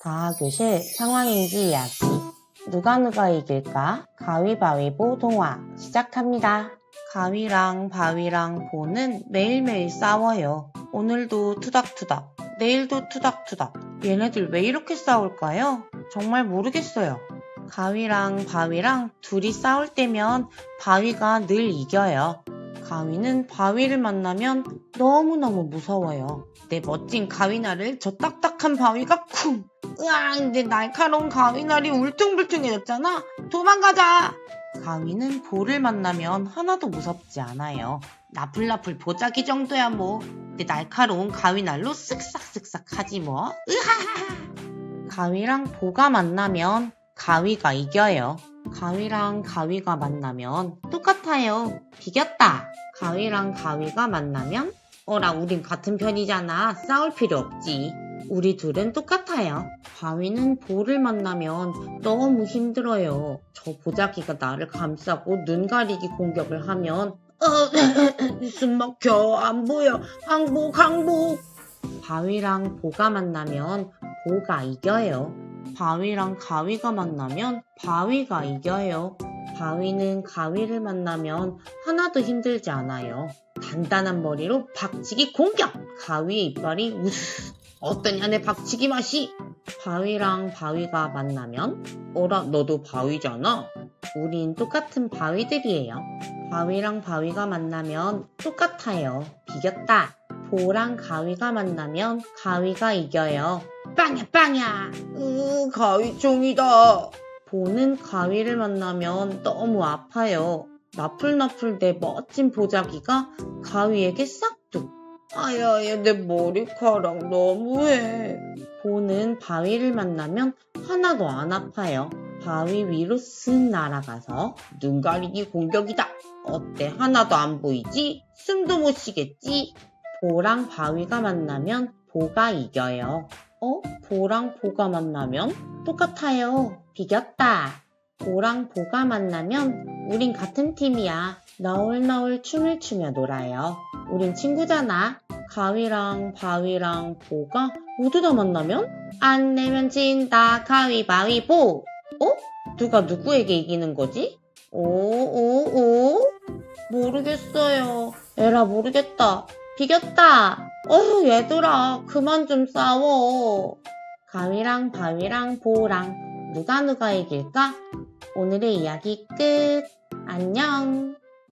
과학교실 상황인지 이야기. 누가 누가 이길까? 가위바위보 동화 시작합니다. 가위랑 바위랑 보는 매일매일 싸워요. 오늘도 투닥투닥, 내일도 투닥투닥. 얘네들 왜 이렇게 싸울까요? 정말 모르겠어요. 가위랑 바위랑 둘이 싸울 때면 바위가 늘 이겨요. 가위는 바위를 만나면 너무너무 무서워요. 내 멋진 가위날을 저 딱딱한 바위가 쿵! 으앙! 내 날카로운 가위날이 울퉁불퉁해졌잖아? 도망가자! 가위는 볼을 만나면 하나도 무섭지 않아요. 나풀나풀 보자기 정도야 뭐. 내 날카로운 가위날로 쓱싹쓱싹 하지 뭐. 으하하하! 가위랑 보가 만나면 가위가 이겨요. 가위랑 가위가 만나면 똑같아요. 비겼다. 가위랑 가위가 만나면 어라 우린 같은 편이잖아. 싸울 필요 없지. 우리 둘은 똑같아요. 가위는 볼을 만나면 너무 힘들어요. 저 보자기가 나를 감싸고 눈 가리기 공격을 하면 어, 숨 막혀 안 보여 항복 항복 바위랑 보가 만나면 보가 이겨요. 바위랑 가위가 만나면 바위가 이겨요. 바위는 가위를 만나면 하나도 힘들지 않아요. 단단한 머리로 박치기 공격! 가위의 이빨이 우스 어떠냐 내 박치기 맛이! 바위랑 바위가 만나면 어라 너도 바위잖아? 우린 똑같은 바위들이에요. 바위랑 바위가 만나면 똑같아요. 비겼다. 보랑 가위가 만나면 가위가 이겨요. 빵야 빵야! 으 가위총이다. 보는 가위를 만나면 너무 아파요. 나풀나풀 내 멋진 보자기가 가위에게 싹둑. 아야야 내 머리카락 너무해. 보는 바위를 만나면 하나도 안 아파요. 바위 위로 쓱 날아가서 눈 가리기 공격이다. 어때 하나도 안 보이지? 숨도 못 쉬겠지? 보랑 바위가 만나면 보가 이겨요. 어? 보랑 보가 만나면 똑같아요. 비겼다. 보랑 보가 만나면 우린 같은 팀이야. 너울너울 춤을 추며 놀아요. 우린 친구잖아. 가위랑 바위랑 보가 모두 다 만나면 안 내면 진다 가위바위보. 어? 누가 누구에게 이기는 거지? 오오오 모르겠어요. 에라 모르겠다. 비겼다. 어휴 얘들아 그만 좀 싸워. 가위랑 바위랑 보랑 누가 누가 이길까? 오늘의 이야기 끝. 안녕.